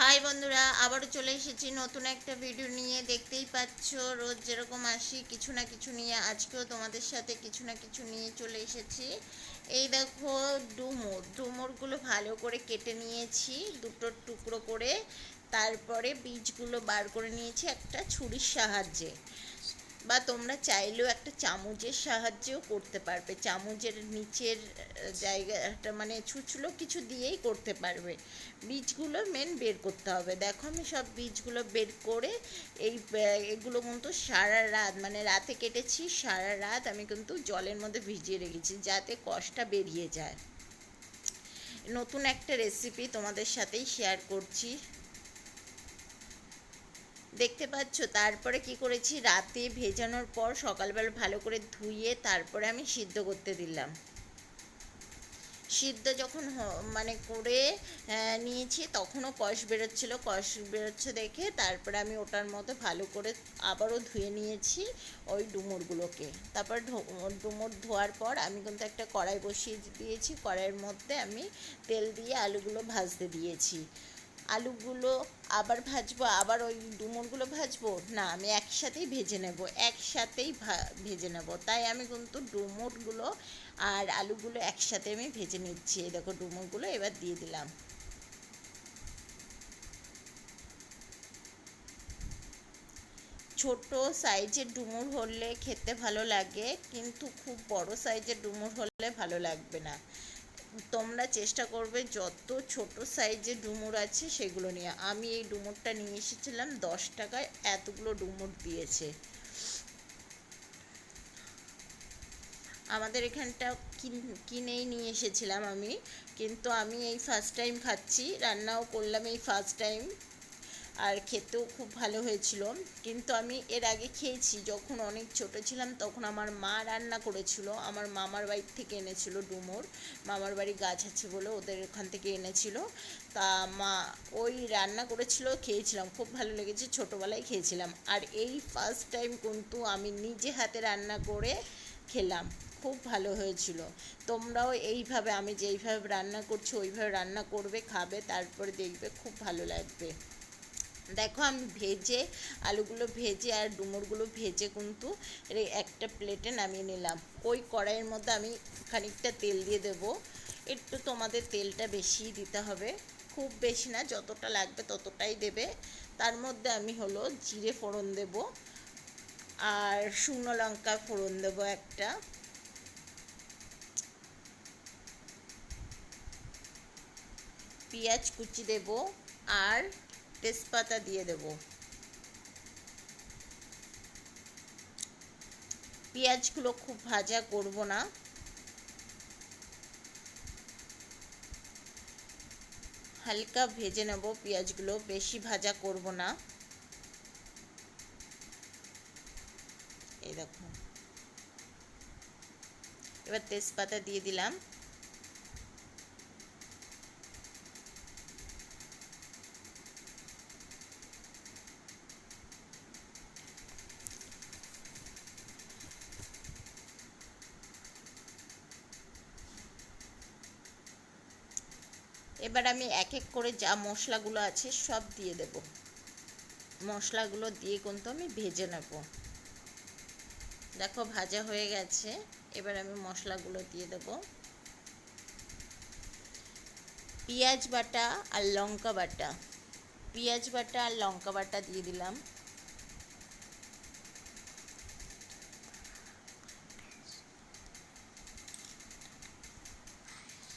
High বন্ধুরা, আবারও চলে এসেছি নতুন একটা ভিডিও নিয়ে। দেখতেই পাচ্ছ, রোজ যেরকম আসি, কিছু না কিছু নিয়ে, আজকেও তোমাদের সাথে কিছু না কিছু নিয়ে চলে এসেছি। এই দেখো, ডুমুর। ডুমুরগুলো ভালো করে কেটে নিয়েছি, দুটো টুকরো করে। তারপরে বীজগুলো বার করে নিয়েছি একটা ছুরির সাহায্যে। বা তোমরা চাইলেও একটা চামচের সাহায্যেও করতে পারবে। চামচের নিচের জায়গাটা মানে ছুঁচলো কিছু দিয়েই করতে পারবে। বীজগুলো মেন বের করতে হবে। দেখো আমি সব বীজগুলো বের করে এই এগুলো কিন্তু সারা রাত মানে রাতে কেটেছি, সারা রাত আমি কিন্তু জলের মধ্যে ভিজিয়ে রেখেছি যাতে কষ্টটা বেরিয়ে যায়। নতুন একটা রেসিপি তোমাদের সাথেই শেয়ার করছি। দেখতে পাচ্ছ? তারপরে কি করেছি? রাতে ভেজানোর পর সকালবেলা ভালো করে ধুয়ে তারপরে আমি সিদ্ধ করতে দিলাম। সিদ্ধ যখন মানে করে নিয়েছি, তখনও কষ বেরোচ্ছিল। কষ বেরোচ্ছে দেখে তারপরে আমি ওটার মতো ভালো করে আবারও ধুয়ে নিয়েছি ওই ডুমুরগুলোকে। তারপর ডুমুর ধোয়ার পর আমি কিন্তু একটা কড়াই বসিয়ে দিয়েছি। কড়াইয়ের মধ্যে আমি তেল দিয়ে আলুগুলো ভাজতে দিয়েছি। আলুগুলো আবার ভাজবো, আবার ওই ডুমুরগুলো ভাজবো? না, আমি একসাথেই ভেজে নেব, একসাথেই ভেজে নেব। তাই আমি কিন্তু ডুমুরগুলো আর আলুগুলো একসাথে আমি ভেজে নিচ্ছি। এই দেখো ডুমুরগুলো এবার দিয়ে দিলাম। ছোট সাইজের ডুমুর হলে খেতে ভালো লাগে, কিন্তু খুব বড় সাইজের ডুমুর হলে ভালো লাগবে না। তোমরা চেষ্টা করবে যত ছোট সাইজে ডুমুর আছে সেগুলো নিয়ে। আমি এই ডুমুরটা নিয়ে এসেছিলাম দশ টাকায়, এতগুলো ডুমুর দিয়েছে। আমাদের এখানটা কিন- কিনেই নিয়ে এসেছিলাম আমি। কিন্তু আমি এই ফার্স্ট টাইম খাচ্ছি, রান্নাও করলাম এই ফার্স্ট টাইম আর খেতেও খুব ভালো হয়েছিল। কিন্তু আমি এর আগে খেয়েছি, যখন অনেক ছোট ছিলাম তখন আমার মা রান্না করেছিল। আমার মামার বাড়ি থেকে এনেছিল ডুমুর। মামার বাড়ি গাছ আছে বলে ওদের ওখান থেকে এনেছিল। তা মা ওই রান্না করেছিল, খেয়েছিলাম। খুব ভালো লেগেছে, ছোটোবেলায় খেয়েছিলাম। আর এই ফার্স্ট টাইম কিন্তু আমি নিজে হাতে রান্না করে খেলাম। খুব ভালো হয়েছিল। তোমরাও এইভাবে, আমি যেইভাবে রান্না করছি, ওইভাবে রান্না করবে, খাবে, তারপরে দেখবে খুব ভালো লাগবে। দেখো আমি ভেজে আলুগুলো ভেজে আর ডুমুরগুলো ভেজে কিন্তু একটা প্লেটে নামিয়ে নিলাম। ওই কড়াইয়ের মধ্যে আমি খানিকটা তেল দিয়ে দেব। একটু তোমাদের তেলটা বেশিই দিতে হবে। খুব বেশি না, যতটা লাগবে ততটাই দেবে। তার মধ্যে আমি হলো জিরে ফোড়ন দেব আর শুকনো লঙ্কা ফোড়ন দেবো একটা। পেঁয়াজ কুচি দেব আর তেজপাতা দিয়ে দেব। পেঁয়াজগুলো খুব ভাজা করব না। হালকা ভেজে নেব পেঁয়াজগুলো, বেশি ভাজা করব না। এই দেখো। এবার তেজপাতা দিয়ে দিলাম। এবার আমি এক এক করে যা মশলাগুলো আছে সব দিয়ে দেব। মশলাগুলো দিয়ে কিন্তু আমি ভেজে নেব। দেখো ভাজা হয়ে গেছে, এবার আমি মশলাগুলো দিয়ে দেব। পেঁয়াজ বাটা আর লঙ্কা বাটা। পেঁয়াজ বাটা আর লঙ্কা বাটা দিয়ে দিলাম।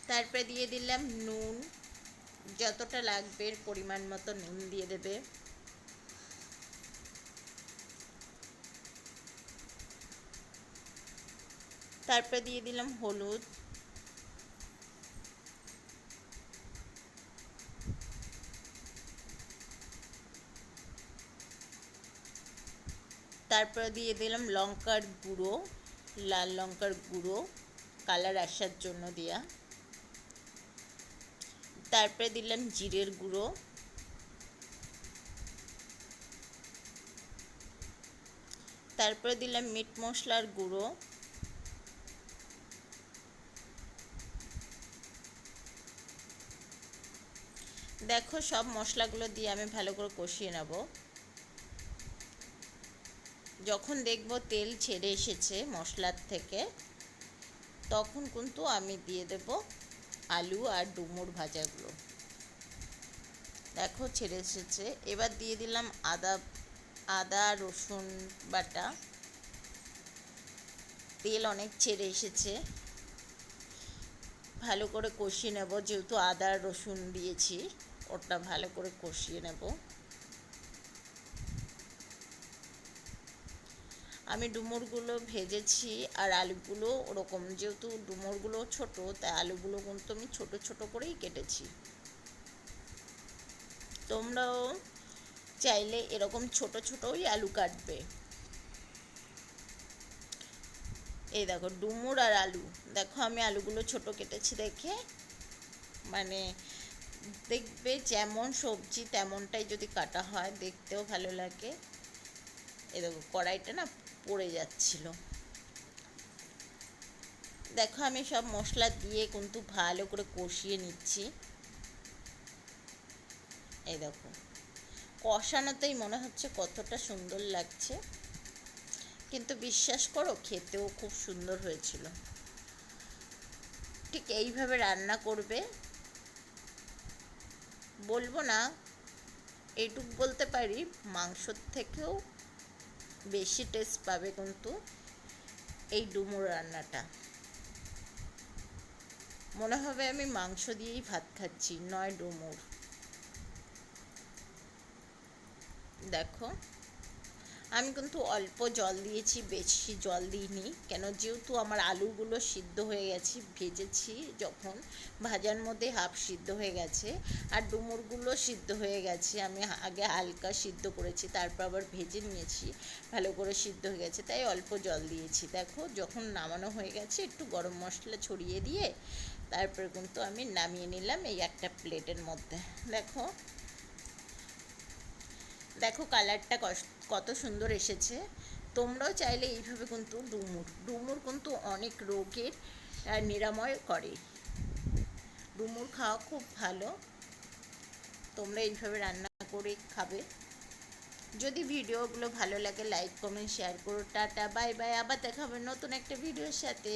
তারপরে দিয়ে দিলাম নুন। যতটা লাগবে পরিমাণ মতো নুন দিয়ে দেবে। তারপরে দিয়ে দিলাম হলুদ। তারপরে দিয়ে দিলাম লঙ্কার গুঁড়ো, লাল লঙ্কার গুঁড়ো কালার আসার জন্য দেয়া। তারপরে দিলাম জিরের গুঁড়ো। তারপরে দিলাম মিট মশলার গুঁড়ো। দেখো সব মশলাগুলো দিয়ে আমি ভালো করে কষিয়ে নেব। যখন দেখব তেল ছেড়ে এসেছে মশলার থেকে, তখন কিন্তু আমি দিয়ে দেব আলু আর ডুমুর ভাজাগুলো। দেখো ছেড়ে এসেছে। এবার দিয়ে দিলাম আদা আদা, রসুন বাটা। তেল অনেক ছেড়ে এসেছে। ভালো করে কষিয়ে নেব, যেহেতু আদা রসুন দিয়েছি, ওটা ভালো করে কষিয়ে নেব। আমি ডুমুরগুলো ভেজেছি আর আলুগুলো ওরকম, যেহেতু ডুমুরগুলো ছোট, তাই আলুগুলো কিন্তু আমি ছোট ছোট করেই কেটেছি। তোমরাও চাইলে এরকম ছোট ছোটই আলু কাটবে। এই দেখো, ডুমুর আর আলু। দেখো, আমি আলুগুলো ছোট কেটেছি দেখে। মানে দেখবে যেমন সবজি তেমনটাই যদি কাটা হয়, দেখতেও ভালো লাগে। এ দেখো, কড়াইটা না পড়ে যাচ্ছিল। দেখো আমি সব মশলা দিয়ে কিন্তু ভালো করে কষিয়ে নিচ্ছি। এই দেখো, কষানোতেই মনে হচ্ছে কতটা সুন্দর লাগছে। কিন্তু বিশ্বাস করো, খেতেও খুব সুন্দর হয়েছিল। ঠিক এইভাবে রান্না করবে, বলব না, এইটুক বলতে পারি, মাংসর থেকেও বেশি টেস্ট পাবে কিন্তু এই ডুমুর রান্নাটা। মনে হবে আমি মাংস দিয়েই ভাত খাচ্ছি, নয় ডুমুর। দেখো। আমি কিন্তু অল্প জল দিয়েছি, বেশি জল দিইনি। কেন? যেহেতু আমার আলুগুলো সিদ্ধ হয়ে গেছে, ভেজেছি যখন, ভাজার মধ্যে হাফ সিদ্ধ হয়ে গেছে আর ডুমুরগুলো সিদ্ধ হয়ে গেছে। আমি আগে হালকা সিদ্ধ করেছি, তারপর আবার ভেজে নিয়েছি, ভালো করে সিদ্ধ হয়ে গেছে, তাই অল্প জল দিয়েছি। দেখো, যখন নামানো হয়ে গেছে, একটু গরম মশলা ছড়িয়ে দিয়ে, তারপরে কিন্তু আমি নামিয়ে নিলাম এই একটা প্লেটের মধ্যে। দেখো দেখো কালারটা কত সুন্দর এসেছে। তোমরাও চাইলে এইভাবে কিন্তু ডুমুর ডুমুর কিন্তু অনেক রোগের নিরাময় করে। ডুমুর খাওয়া খুব ভালো। তোমরা এইভাবে রান্না করে খাবে। যদি ভিডিওগুলো ভালো লাগে লাইক কমেন্ট শেয়ার করো। টাটা বাই বাই আবার দেখা হবে নতুন একটা ভিডিওর সাথে।